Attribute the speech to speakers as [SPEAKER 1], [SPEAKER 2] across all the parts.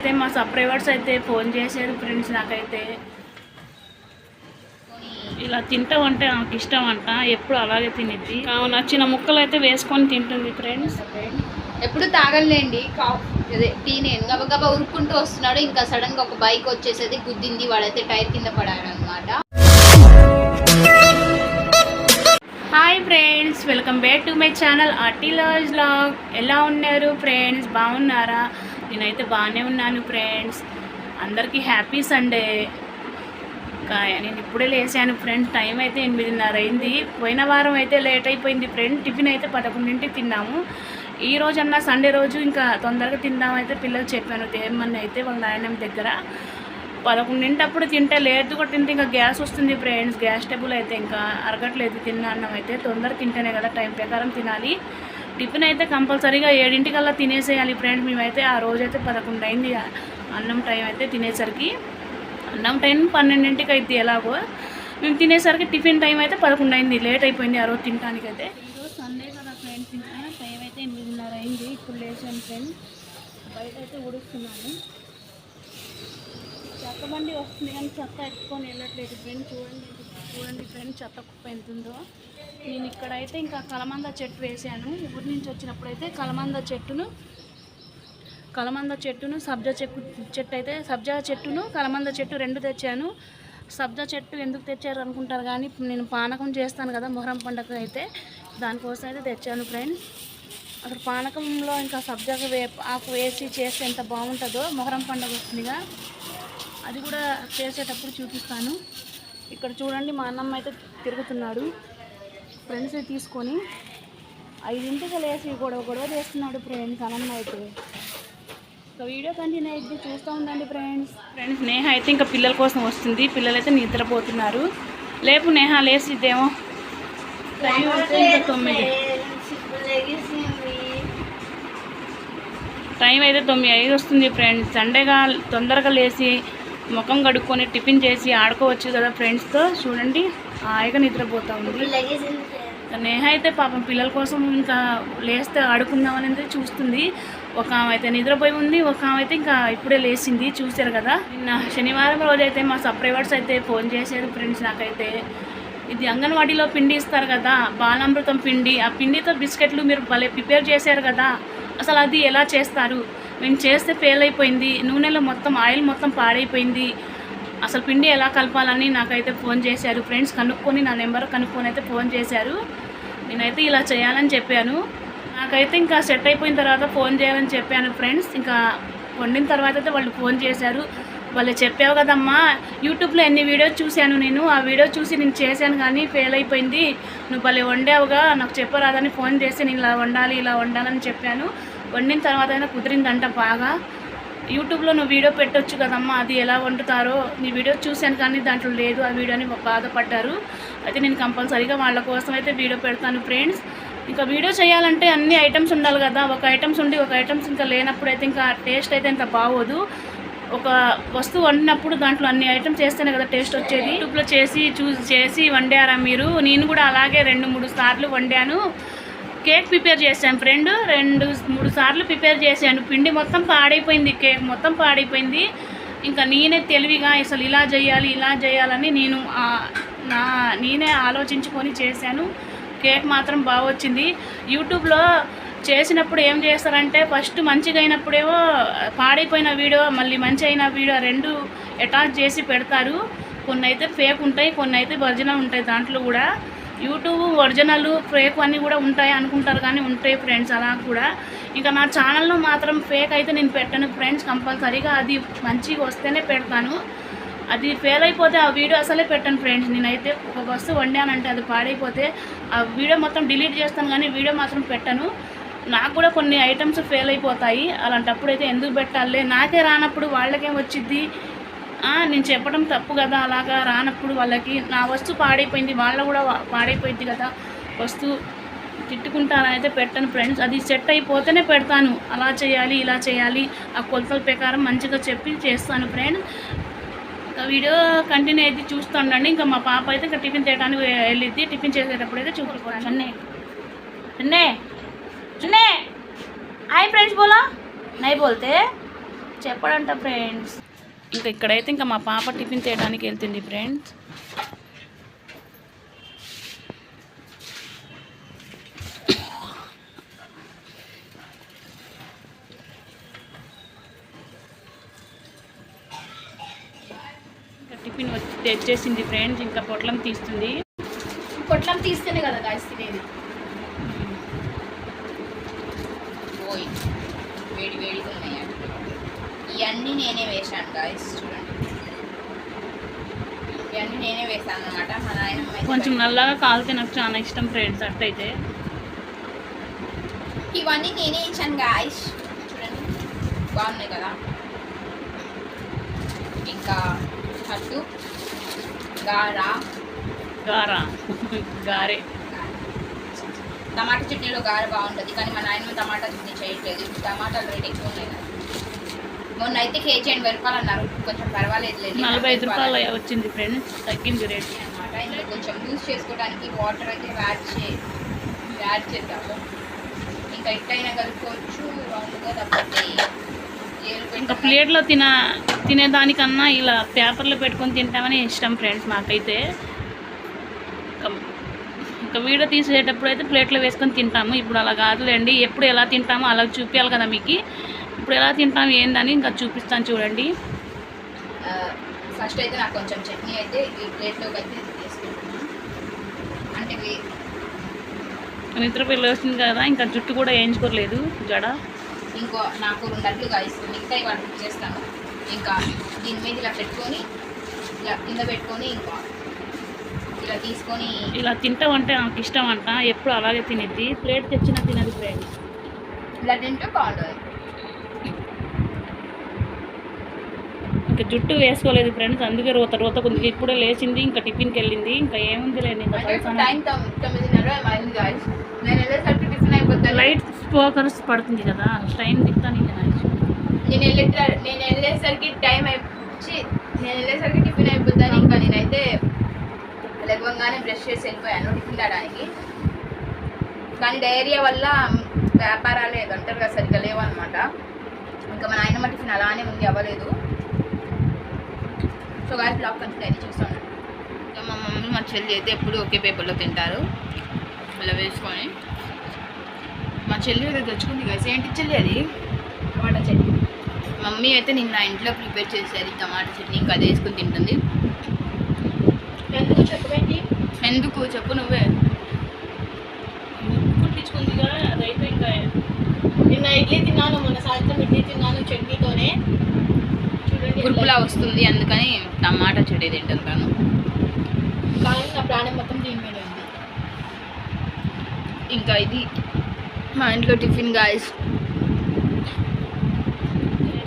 [SPEAKER 1] అయితే మా సబ్స్క్రైబర్స్ అయితే ఫోన్ చేశారు ఫ్రెండ్స్ నాకైతే. ఇలా తింటామంటే నాకు ఇష్టం అంట ఎప్పుడు అలాగే తినిద్ది. నచ్చిన ముక్కలు అయితే వేసుకొని తింటుంది ఫ్రెండ్స్.
[SPEAKER 2] ఎప్పుడు తాగలేండి కాఫ్ అదే టీ నేను గబగబా ఉరుక్కుంటూ వస్తున్నాడు ఇంకా సడన్గా ఒక బైక్ వచ్చేసేది గుద్దింది వాడైతే టైర్ కింద పడాడు అనమాట
[SPEAKER 1] hi friends welcome back to my channel అటిలాజ్ లాగ్ ఎలా ఉన్నారు ఫ్రెండ్స్ బాగున్నారా? నేనైతే బాగానే ఉన్నాను ఫ్రెండ్స్ అందరికీ హ్యాపీ సండే నేను ఇప్పుడే లేచాను ఫ్రెండ్స్ టైం అయితే ఎనిమిదిన్నర అయింది. పోయిన వారం అయితే లేట్ అయిపోయింది ఫ్రెండ్ టిఫిన్ అయితే పదకొండింటికి తిన్నాము. ఈ రోజన్నా సండే రోజు ఇంకా తొందరగా తిందామైతే పిల్లలు చెప్పాను తేమని అయితే వాళ్ళ నాయనమ్మ దగ్గర. పదకొండింటప్పుడు తింటే లేదు కూడా తింటే ఇంకా గ్యాస్ వస్తుంది ఫ్రెండ్స్. గ్యాస్ టేబుల్ అయితే ఇంకా అరగట్లేదు. తిన్న అన్నం అయితే తొందర తింటేనే కదా టైం ప్రకారం తినాలి. టిఫిన్ అయితే కంపల్సరీగా ఏడింటికల్లా తినేసేయాలి ఫ్రెండ్స్. మేమైతే ఆ రోజు అయితే పదకొండు అయింది అన్నం టైం అయితే తినేసరికి అన్నం టైం పన్నెండింటికి అయితే ఎలాగో. మేము తినేసరికి టిఫిన్ టైం అయితే పదకొండు అయింది లేట్ అయిపోయింది ఆ రోజు తినడానికి అయితే ఈరోజు సండే కదా ఫ్రెండ్స్. ఇంకా టైం అయితే ఎనిమిదిన్నర అయింది. ఇప్పుడు లేచాను ఫ్రెండ్స్. బయట అయితే ఉడుస్తున్నాను చెత్త బండి వస్తుంది కానీ చెత్త ఎత్తుకొని వెళ్ళట్లేదు ఫ్రెండ్ చూడండి చూడండి ఫ్రెండ్ చెత్త కుప్ప ఎంత ఉందో. నేను ఇక్కడైతే ఇంకా కలమంద చెట్టు వేసాను. ఊరి నుంచి వచ్చినప్పుడు అయితే కలమంద చెట్టును కలమంద చెట్టును సబ్జా చెట్టు చెట్టు అయితే సబ్జా చెట్టును కలమంద చెట్టు రెండు తెచ్చాను. సబ్జా చెట్టు ఎందుకు తెచ్చారు అనుకుంటారు కానీ నేను పానకం చేస్తాను కదా మొహరం పండగ అయితే దానికోసం అయితే తెచ్చాను ఫ్రెండ్స్ అసలు పానకంలో ఇంకా సబ్జాకు వే ఆకు వేసి చేస్తే ఎంత బాగుంటుందో మొహరం పండగ వస్తుందిగా. అది కూడా చేసేటప్పుడు చూపిస్తాను. ఇక్కడ చూడండి మా అన్నమ్మ అయితే తిరుగుతున్నాడు. ఫ్రెండ్స్ తీసుకొని ఐదింటికి లేచి గొడవ గొడవ చేస్తున్నాడు ఫ్రెండ్స్ అన్నమ్మ అయితే. ఇంకా వీడియో కంటిన్యూ అయితే చూస్తూ ఉండండి ఫ్రెండ్స్ ఫ్రెండ్స్ నేహ అయితే ఇంకా పిల్లల కోసం వస్తుంది. పిల్లలైతే నిద్రపోతున్నారు. లేపు నేహ లేచిద్దేమో టైం అయితే ఇంకా తొమ్మిది. టైం అయితే తొమ్మిది ఐదు వస్తుంది ఫ్రెండ్స్ సండేగా తొందరగా లేచి ముఖం కడుక్కొని టిఫిన్ చేసి ఆడుకోవచ్చు కదా ఫ్రెండ్స్తో. చూడండి హాయిగా నిద్రపోతా ఉంది. నేహ అయితే పాపం పిల్లల కోసం ఇంకా లేస్తే ఆడుకుందామని అయితే చూస్తుంది. ఒక ఆమె అయితే నిద్రపోయి ఉంది ఒక ఆమె అయితే ఇంకా ఇప్పుడే లేచింది చూశారు కదా. నిన్న శనివారం రోజైతే మా సబ్స్క్రైబర్స్ అయితే ఫోన్ చేశారు ఫ్రెండ్స్ నాకైతే. ఇది అంగన్వాడీలో పిండి ఇస్తారు కదా బాలామృతం పిండి. ఆ పిండితో బిస్కెట్లు మీరు భలే ప్రిపేర్ చేశారు కదా. అసలు అది ఎలా చేస్తారు? మేము చేస్తే ఫెయిల్ అయిపోయింది నూనెలో మొత్తం ఆయిల్ మొత్తం పాడైపోయింది. అసలు పిండి ఎలా కలపాలని నాకైతే ఫోన్ చేశారు. ఫ్రెండ్స్ కనుక్కొని నా నెంబర్ కనుక్కొని అయితే ఫోన్ చేశారు. నేనైతే ఇలా చేయాలని చెప్పాను. నాకైతే ఇంకా సెట్ అయిపోయిన తర్వాత ఫోన్ చేయాలని చెప్పాను ఫ్రెండ్స్ ఇంకా వండిన తర్వాత అయితే వాళ్ళు ఫోన్ చేశారు. వాళ్ళు చెప్పావు కదమ్మా. యూట్యూబ్లో ఎన్ని వీడియోస్ చూశాను నేను. ఆ వీడియో చూసి నేను చేశాను కానీ ఫెయిల్ అయిపోయింది. నువ్వు భలే వండావుగా. నాకు చెప్పరాదని ఫోన్ చేసి నేను ఇలా వండాలి ఇలా వండాలని చెప్పాను. వండిన తర్వాత అయినా కుదిరిందంట బాగా. యూట్యూబ్లో నువ్వు వీడియో పెట్టొచ్చు కదమ్మా అది ఎలా వండుతారో. నీ వీడియో చూశాను కానీ దాంట్లో లేదు ఆ వీడియోని బాధపడ్డారు. అయితే నేను కంపల్సరీగా వాళ్ళ కోసం అయితే వీడియో పెడతాను ఫ్రెండ్స్. ఇంకా వీడియో చేయాలంటే అన్ని ఐటమ్స్ ఉండాలి కదా. ఒక ఐటమ్స్ ఉండి ఒక ఐటమ్స్ ఇంకా లేనప్పుడు అయితే ఇంకా టేస్ట్ అయితే ఇంత బాగోదు. ఒక వస్తువు వండినప్పుడు దాంట్లో అన్ని ఐటమ్స్ చేస్తేనే కదా టేస్ట్ వచ్చేది. యూట్యూబ్లో చేసి చూసి చేసి వండారా మీరు? నేను కూడా అలాగే రెండు మూడు సార్లు వండాను. కేక్ ప్రిపేర్ చేశాను ఫ్రెండ్. రెండు మూడు సార్లు ప్రిపేర్ చేశాను. పిండి మొత్తం పాడైపోయింది కేక్ మొత్తం పాడైపోయింది. ఇంకా నేనే తెలివిగా అసలు ఇలా చేయాలి ఇలా చేయాలని నేను నా నేనే ఆలోచించుకొని చేశాను. కేక్ మాత్రం బాగా వచ్చింది. యూట్యూబ్లో చేసినప్పుడు ఏం చేస్తారంటే ఫస్ట్ మంచిగా అయినప్పుడేమో పాడైపోయిన వీడియో మళ్ళీ మంచి అయిన వీడియో రెండు అటాచ్ చేసి పెడతారు. కొన్ని అయితే ఫేక్ ఉంటాయి కొన్ని అయితే ఒరిజినల్ ఉంటాయి దాంట్లో కూడా. యూట్యూబ్ ఒరిజినల్ ఫేక్ అన్నీ కూడా ఉంటాయి అనుకుంటారు కానీ ఉంటాయి ఫ్రెండ్స్ అలా కూడా. ఇంకా నా ఛానల్లో మాత్రం ఫేక్ అయితే నేను పెట్టను ఫ్రెండ్స్ కంపల్సరీగా అది మంచిగా వస్తేనే పెడతాను. అది ఫెయిల్ అయిపోతే ఆ వీడియో అసలే పెట్టాను ఫ్రెండ్స్ నేనైతే ఒక వస్తువు వండానంటే అది పాడైపోతే ఆ వీడియో మొత్తం డిలీట్ చేస్తాను కానీ వీడియో మాత్రం పెట్టను. నాకు కూడా కొన్ని ఐటమ్స్ ఫెయిల్ అయిపోతాయి. అలాంటప్పుడు అయితే ఎందుకు పెట్టాలి? నాకే రానప్పుడు వాళ్ళకేం వచ్చిద్ది? నేను చెప్పడం తప్పు కదా అలాగా రానప్పుడు వాళ్ళకి నా వస్తువు పాడైపోయింది వాళ్ళ కూడా పాడైపోయింది కదా వస్తువు తిట్టుకుంటానైతే పెట్టను ఫ్రెండ్స్ అది సెట్ అయిపోతేనే పెడతాను. అలా చేయాలి ఇలా చేయాలి ఆ కొలతల ప్రకారం మంచిగా చెప్పి చేస్తాను ఫ్రెండ్స్ ఇంకా వీడియో కంటిన్యూ అయితే చూస్తుండండి ఇంకా మా పాప అయితే ఇంకా టిఫిన్ తినడానికి వెళ్ళిద్ది. టిఫిన్ చేసేటప్పుడు అయితే చూపుకోవాలి అన్నే. అన్నే. అన్నే. హాయ్ ఫ్రెండ్స్ బోలా? నై బోల్తే? చెప్పడంట ఫ్రెండ్స్ ఇంకా ఇక్కడైతే ఇంకా మా పాప టిఫిన్ చేయడానికి వెళ్తుంది ఫ్రెండ్స్ ఇంకా టిఫిన్ వచ్చి తెచ్చేసింది ఫ్రెండ్స్ ఇంకా పొట్లం తీస్తుంది.
[SPEAKER 2] పొట్లం తీస్తేనే కదా గాయస్ తినేది ఓయ్ వేడి వేడిగా ఉన్నాయి ఇవన్నీ నేనే వేసాను గాయస్ చూడండి. ఇవన్నీ నేనే వేసాను అనమాట మా నాయనమ్మ
[SPEAKER 1] కొంచెం నల్లగా కాలితే నాకు చాలా ఇష్టం ఫ్రెండ్స్ అట్టయితే.
[SPEAKER 2] ఇవన్నీ నేనే ఇచ్చాను గాయస్ చూడండి. బాగున్నాయి కదా. ఇంకా అట్టు గారా.
[SPEAKER 1] గారా. గారే.
[SPEAKER 2] టమాటా చట్నీలో గార బాగుంటుంది కానీ మా నాయనమ్మ టమాటా చట్నీ చేయట్లేదు. టమాటాలు రేట్ ఎక్కువ ఉన్నాయి కదా. మొన్న అయితే కేజీ ఎనభై రూపాయలు అన్నారు. కొంచెం పర్వాలేదు
[SPEAKER 1] నలభై ఐదు రూపాయలు వచ్చింది ఫ్రెండ్స్ తగ్గింది రేట్
[SPEAKER 2] అనమాట ఇందులో కొంచెం యూజ్ చేసుకోవడానికి వాటర్ అయితే యాడ్ చే యాడ్ చేద్దాము. ఇంకా ఇట్టయినా కలుపుకోవచ్చు. రౌండ్గా తప్పతే
[SPEAKER 1] ఇంకా ప్లేట్లో తిన తినేదానికన్నా ఇలా పేపర్లో పెట్టుకొని తింటామని ఇష్టం ఫ్రెండ్స్ మాకైతే. ఇంకా- ఇంకా వీడియో తీసేటప్పుడు అయితే ప్లేట్లో వేసుకొని తింటాము. ఇప్పుడు అలా కాదులేండి. ఎప్పుడు ఎలా తింటామో అలా చూపించాలి కదా మీకు. ఇప్పుడు ఎలా తింటాము ఏందని ఇంకా చూపిస్తాను చూడండి.
[SPEAKER 2] ఫస్ట్ అయితే నాకు కొంచెం చట్నీ అయితే ఈ ప్లేట్లోకి అయితే తీసుకుంటున్నాను అంటే
[SPEAKER 1] నిద్ర పిల్ల వచ్చింది కదా ఇంకా జుట్టు కూడా వేయించుకోలేదు జడ.
[SPEAKER 2] ఇంకో నాకు రెండు అడ్లు కాయిస్తుంది మిగతా వాటికి చేస్తాను. ఇంకా దీని మీద ఇలా పెట్టుకొని ఇలా కింద పెట్టుకొని ఇంకా ఇలా తీసుకొని
[SPEAKER 1] ఇలా తింటామంటే నాకు ఇష్టం అంట. ఎప్పుడు అలాగే తినేది ప్లేట్ తెచ్చిన తినదు ఫ్రెండ్స్.
[SPEAKER 2] ఇలా తింటే బాగుంటుంది.
[SPEAKER 1] ఇంకా జుట్టు వేసుకోలేదు ఫ్రెండ్స్ అందుకే రోత రోత కొద్దిగా ఇప్పుడే లేచింది ఇంకా టిఫిన్కి వెళ్ళింది ఇంకా ఏముంది లేండి ఇంకా లైట్ ఫోకస్ పడుతుంది కదా టైం ఇంకా
[SPEAKER 2] నేను. వెళ్ళే నేను వెళ్ళేసరికి టైం అయిపోయి నేను వెళ్ళేసరికి టిఫిన్ అయిపోతాను ఇంకా నేనైతే లెగవంగానే బ్రష్ చేసి వెళ్ళిపోయాను టిఫిన్ తేడానికి. కానీ డైరియా వల్ల వ్యాపారాలు అంటారు కదా సరిగ్గా లేవు అనమాట ఇంకా మా నాయనమ్మ టిఫిన్ అలానే ఉంది అవ్వలేదు. సో గాయస్ బ్లాక్ కంటిన్యూ అయితే చూస్తాను. ఇంకా మా మమ్మీ మా చెల్లి అయితే ఎప్పుడు ఒకే పేపర్లో తింటారు. ఇలా వేసుకొని. మా చెల్లి తెచ్చుకుంది కదా ఏంటి చెల్లి అది? టమాటా చట్నీ మమ్మీ అయితే నిన్న ఇంట్లో ప్రిపేర్ చేసేది టమాటా చట్నీ ఇంకా అది వేసుకుని తింటుంది.
[SPEAKER 1] ఎందుకు చెప్పండి
[SPEAKER 2] ఎందుకు? చెప్పు నువ్వే.
[SPEAKER 3] నిన్న ఇడ్లీ తిన్నాను మొన్న సాయంత్రం ఇడ్లీ తిన్నాను చట్నీతోనే. చూడండి
[SPEAKER 2] గురుపులా వస్తుంది అందుకని టమాటా చట్నీ తింటాను తను.
[SPEAKER 3] కానీ నా ప్రాణం మొత్తం దీని మీద ఉంది.
[SPEAKER 2] ఇంకా ఇది మా ఇంట్లో టిఫిన్ గాయస్.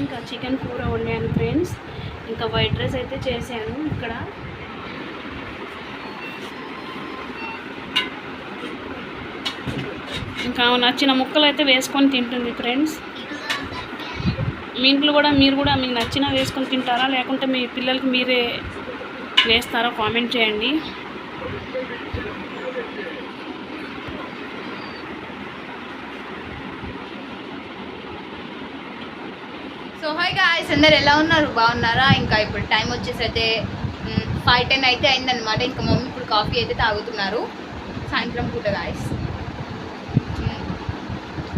[SPEAKER 1] ఇంకా చికెన్ కూర వండాను ఫ్రెండ్స్. ఇంకా వైట్ రైస్ అయితే చేశాను ఇక్కడ. ఇంకా నచ్చిన ముక్కలు అయితే వేసుకొని తింటుంది ఫ్రెండ్స్ మీ ఇంట్లో కూడా మీరు కూడా మీకు నచ్చిన వేసుకొని తింటారా? లేకుంటే మీ పిల్లలకి మీరే వేస్తారా? కామెంట్ చేయండి.
[SPEAKER 2] సో హాయ్ గాయస్ అందరు ఎలా ఉన్నారు? బాగున్నారా? ఇంకా ఇప్పుడు టైం వచ్చేసి అయితే ఫైవ్ టెన్ అయితే అయిందనమాట ఇంకా మమ్మీ ఇప్పుడు కాఫీ అయితే తాగుతున్నారు. సాయంత్రం పూట గాయస్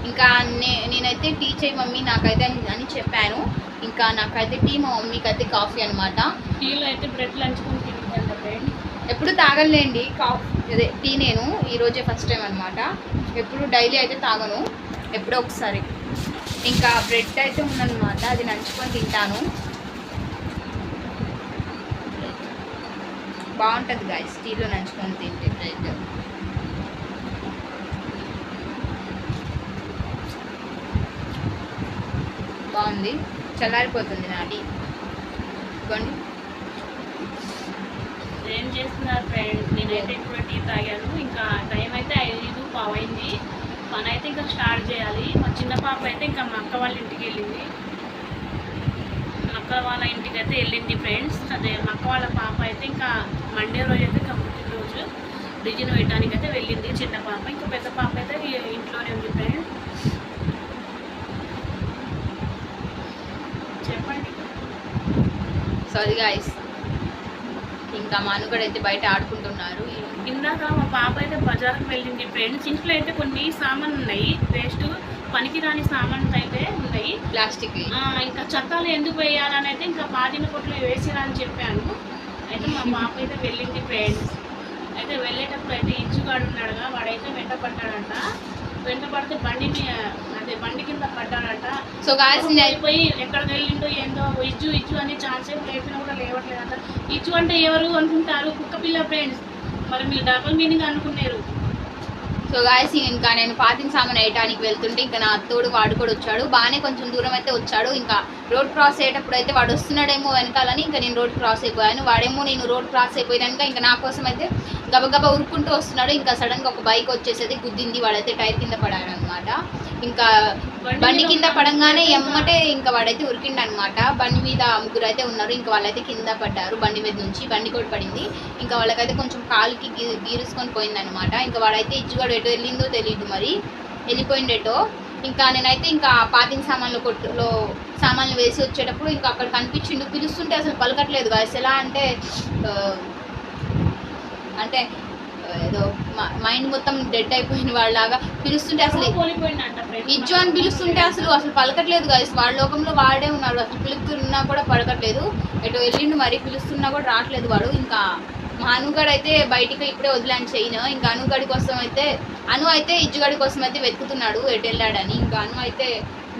[SPEAKER 2] ఇంకా నే నేనైతే టీ చేయి మమ్మీ నాకైతే అని- చెప్పాను. ఇంకా నాకైతే టీ మా మమ్మీకి అయితే కాఫీ అనమాట
[SPEAKER 1] టీలో అయితే బ్రెడ్ లంచుకొని తింటుందంట ఫ్రెండ్
[SPEAKER 2] ఎప్పుడు తాగలేండి కాఫీ అదే టీ నేను ఈరోజే ఫస్ట్ టైం అనమాట ఎప్పుడు డైలీ అయితే తాగను. ఎప్పుడో ఒకసారి. ఇంకా బ్రెడ్ అయితే ఉందన్నమాట. అది నంచుకొని తింటాను. బాగుంటుంది గాయస్ టీలో నంచుకొని తింటే బ్రెడ్. బాగుంది. చల్లారిపోతుంది నా టీ ఇదిగోండి.
[SPEAKER 1] ఏం చేస్తున్నారు ఫ్రెండ్స్ నేనైతే ఇప్పుడు టీ తాగాను. ఇంకా టైం అయితే ఐదు పావైంది. పని అయితే ఇంకా స్టార్ట్ చేయాలి. మా చిన్న పాప అయితే ఇంకా మా అక్క వాళ్ళ ఇంటికి వెళ్ళింది. మా అక్క వాళ్ళ ఇంటికి అయితే వెళ్ళింది ఫ్రెండ్స్ అదే మా అక్క వాళ్ళ పాప అయితే ఇంకా మండే రోజు అయితే ఇంకా పుట్టినరోజు. రిజిన్ వేయడానికి అయితే వెళ్ళింది చిన్న పాప. ఇంకా పెద్ద పాప అయితే ఇంట్లోనే ఉంది ఫ్రెండ్స్
[SPEAKER 2] సో అది guys. ఇంకా మనుగడ అయితే బయట ఆడుకుంటున్నారు.
[SPEAKER 1] ఇందాక మా పాప అయితే బజార్కి వెళ్ళింది ఫ్రెండ్స్ ఇంట్లో అయితే కొన్ని సామాన్లు ఉన్నాయి. వేస్ట్ పనికి రాని సామాన్లు అయితే ఉన్నాయి.
[SPEAKER 2] ప్లాస్టిక్
[SPEAKER 1] ఇంకా చట్టాలు ఎందుకు వేయాలని అయితే ఇంకా పాతిన పొట్లు వేసిరా అని చెప్పాను. అయితే మా పాప అయితే వెళ్ళింది ఫ్రెండ్స్ అయితే వెళ్ళేటప్పుడు అయితే ఇచ్చుగాడు ఉన్నాడుగా. వాడైతే వెంట పడ్డాడంట వెంట పడితే బండి మీ- అదే బండి కింద పడ్డాడంట
[SPEAKER 2] సో గాయస్
[SPEAKER 1] పోయి ఎక్కడికి వెళ్ళిండో ఏందో ఇజ్జు ఇజ్జు అని చాలాసేపు లేపినా కూడా లేవట్లేదంట. ఇజ్జు అంటే ఎవరు అనుకుంటారు? కుక్క పిల్ల ఫ్రెండ్స్ మరి మీరు డబుల్ మీనింగ్ అనుకున్నారు.
[SPEAKER 2] సో గాయస్ ఇంకా నేను పాతిన సామాన్ వేయడానికి వెళ్తుంటే ఇంకా నా అత్తోడు వాడు కూడా వచ్చాడు. బాగానే కొంచెం దూరం అయితే వచ్చాడు. ఇంకా రోడ్ క్రాస్ అయ్యేటప్పుడు అయితే వాడు వస్తున్నాడేమో వెనకాలని ఇంకా నేను రోడ్ క్రాస్ అయిపోయాను. వాడేమో నేను రోడ్ క్రాస్ అయిపోయాక ఇంకా నా కోసం అయితే గబగబా ఉరుక్కుంటూ వస్తున్నాడు. ఇంకా సడన్గా ఒక బైక్ వచ్చేసేది గుద్దింది వాడైతే టైర్ కింద పడాడు అనమాట ఇంకా బండి కింద పడంగానే ఎమ్మటే ఇంకా వాడైతే ఉరికిండు అనమాట బండి మీద ముగ్గురు అయితే ఉన్నారు. ఇంకా వాళ్ళైతే కింద పడ్డారు బండి మీద నుంచి. బండి కూడా పడింది. ఇంకా వాళ్ళకైతే కొంచెం కాలుకి గీ- గీరుసుకొని పోయిందనమాట ఇంకా వాడైతే ఇచ్చుగాడు ఎటు వెళ్ళిందో తెలియదు మరి. వెళ్ళిపోయిండేటో ఇంకా నేనైతే ఇంకా పాతిన సామాన్లు కొట్టులో సామాన్లు వేసి వచ్చేటప్పుడు ఇంకా అక్కడ కనిపించిండు. పిలుస్తుంటే అసలు పలకట్లేదు. గాయస్ ఎలా అంటే అంటే ఏదో మైండ్ మొత్తం డెడ్ అయిపోయిన వాళ్ళలాగా పిలుస్తుంటే అసలు ఇజ్జు అని పిలుస్తుంటే అసలు అసలు పలకట్లేదు గాయస్ వాళ్ళ లోకంలో వాడే ఉన్నాడు అసలు పిలుస్తున్నా కూడా పలకట్లేదు. ఎటు వెళ్ళిండు మరి పిలుస్తున్నా కూడా రావట్లేదు వాడు. ఇంకా మా అనుగడు అయితే బయటికి ఇప్పుడే వదిలాను చేయను ఇంకా అనుగడి కోసం అయితే అను అయితే ఇజ్జుగాడి కోసం అయితే వెతుకుతున్నాడు ఎటు వెళ్ళాడని. ఇంకా అను అయితే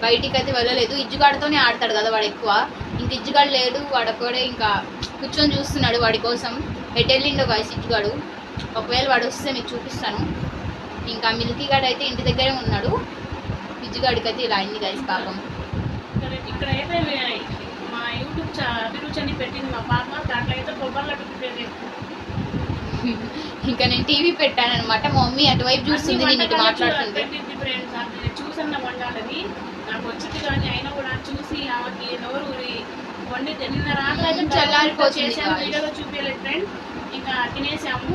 [SPEAKER 2] బయటికి అయితే వెళ్ళలేదు ఇజ్జుగాడితోనే ఆడతాడు కదా వాడు ఎక్కువ. ఇంక ఇజ్జుగాడు లేడు వాడు ఒక్కడే ఇంకా కూర్చొని చూస్తున్నాడు వాడి కోసం. ఎటు వెళ్ళిండో గాయస్ ఇజ్జుగాడు ఒకవేళ వాడు వస్తే మీకు చూపిస్తాను. ఇంకా మిల్కీ గాడు అయితే ఇంటి దగ్గరే ఉన్నాడు. పిజ్జుగాడికి అయితే ఇలా అయింది గైస్ పాపం.
[SPEAKER 1] ఇక్కడ- అయితే మా యూట్యూబ్ అభిరుచి అని పెట్టింది మా పాప. దాంట్లో అయితే ప్రిపేర్ చేస్తుంది.
[SPEAKER 2] ఇంకా నేను టీవీ పెట్టాను అనమాట మా మమ్మీ అటువైపు చూస్తుంది
[SPEAKER 1] అన్ని
[SPEAKER 2] నేను ఇటు
[SPEAKER 1] పెట్టింది అది చూసన్న వండాలని నాకు వచ్చింది కానీ అయినా కూడా చూసి ఆమెకి నోరు ఊరి వండి నిన్న అయితే
[SPEAKER 2] చల్లారిపోతుంది.
[SPEAKER 1] చేసాము
[SPEAKER 2] guys.
[SPEAKER 1] వీడియోలో చూపించలేదు ఫ్రెండ్. ఇంకా తినేసాము.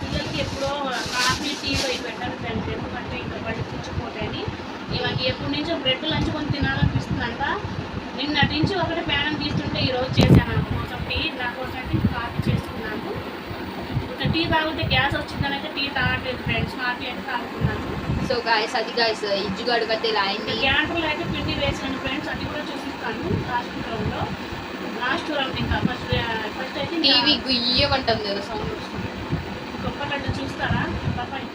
[SPEAKER 1] పిల్లలకి ఎప్పుడో కాఫీ టీ పోయి పెట్టాను ఫ్రెండ్స్. ఎందుకంటే ఇంకా బడి పుచ్చిపోతాయని ఇవాళ ఎప్పటి నుంచో బ్రెడ్ లంచుకొని తినాలనిపిస్తుందంట. నిన్నటి నుంచి ఒకటి ప్యానం తీస్తుంటే ఈరోజు చేశాను కోసం టీ నా కోసం అయితే ఇంకా కాఫీ చేసుకున్నాను ఇంకా టీ తాగితే గ్యాస్ వచ్చిందని అయితే టీ తాగట్లేదు ఫ్రెండ్స్. కాఫీ అయితే తాగుతున్నాను.
[SPEAKER 2] సో గాయస్ అది గాయస్ ఇజ్జుగాడికి అయితే ఇలా అయింది.
[SPEAKER 1] గ్యాంటర్లో అయితే పిండి వేసాను ఫ్రెండ్స్ అది కూడా చూపిస్తాను లాస్ట్ రౌండ్లో లాస్ట్ రౌండ్ ఇంకా ఫస్ట్ ఫస్ట్ అయితే
[SPEAKER 2] టీవీ గుయ్యమంటుంది సౌండ్
[SPEAKER 1] గొప్ప లడ్డు చూస్తారా? పాపాయ్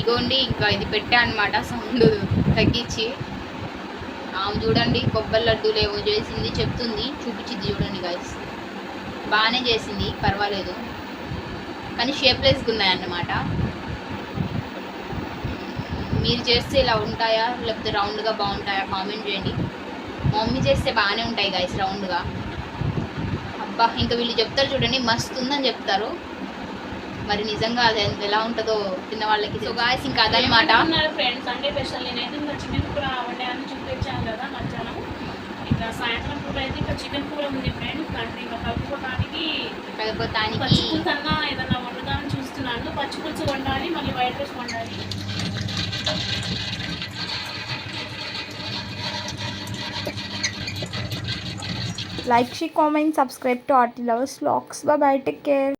[SPEAKER 2] ఇగోండి ఇంకా ఇది పెట్టా అనమాట సౌండ్ తగ్గించి. ఆమె చూడండి కొబ్బరి లడ్డూలు ఏమో చేసింది చెప్తుంది. చూపించింది చూడండి గాయస్ బాగానే చేసింది పర్వాలేదు. కానీ షేప్లెస్గా ఉన్నాయన్నమాట. మీరు చేస్తే ఇలా ఉంటాయా? లేకపోతే రౌండ్గా బాగుంటాయా? కామెంట్ చేయండి. మా మమ్మీ చేస్తే బాగానే ఉంటాయి గాయస్ రౌండ్గా. అబ్బా ఇంకా వీళ్ళు చెప్తారు చూడండి మస్తు ఉందని చెప్తారు. మరి నిజంగా అది ఎలా ఉంటుందో తిన్న వాళ్ళకి సో గాయస్ ఇంకా అదనమాట
[SPEAKER 1] ఫ్రెండ్స్ సండే స్పెషల్ నేనైతే ఇంకా చికెన్ కూర వండాలని చూపించాను కదా మధ్యాహ్నం. ఇంకా సాయంత్రం పూట అయితే ఇంకా చికెన్ కూర ఉంది ఫ్రెండ్స్ అంటే ఇంకా కలుపుకోవడానికి
[SPEAKER 2] కలుపుతానికి
[SPEAKER 1] పచ్చిపులుసు అన్నా ఏదన్నా వండుదామని చూస్తున్నాను. పచ్చిపులుసు వండాలి మళ్ళీ వైట్ రైస్ వండాలి.
[SPEAKER 4] Like, share, comment, subscribe to Arty Lovers Vlogs. Bye bye. Take care.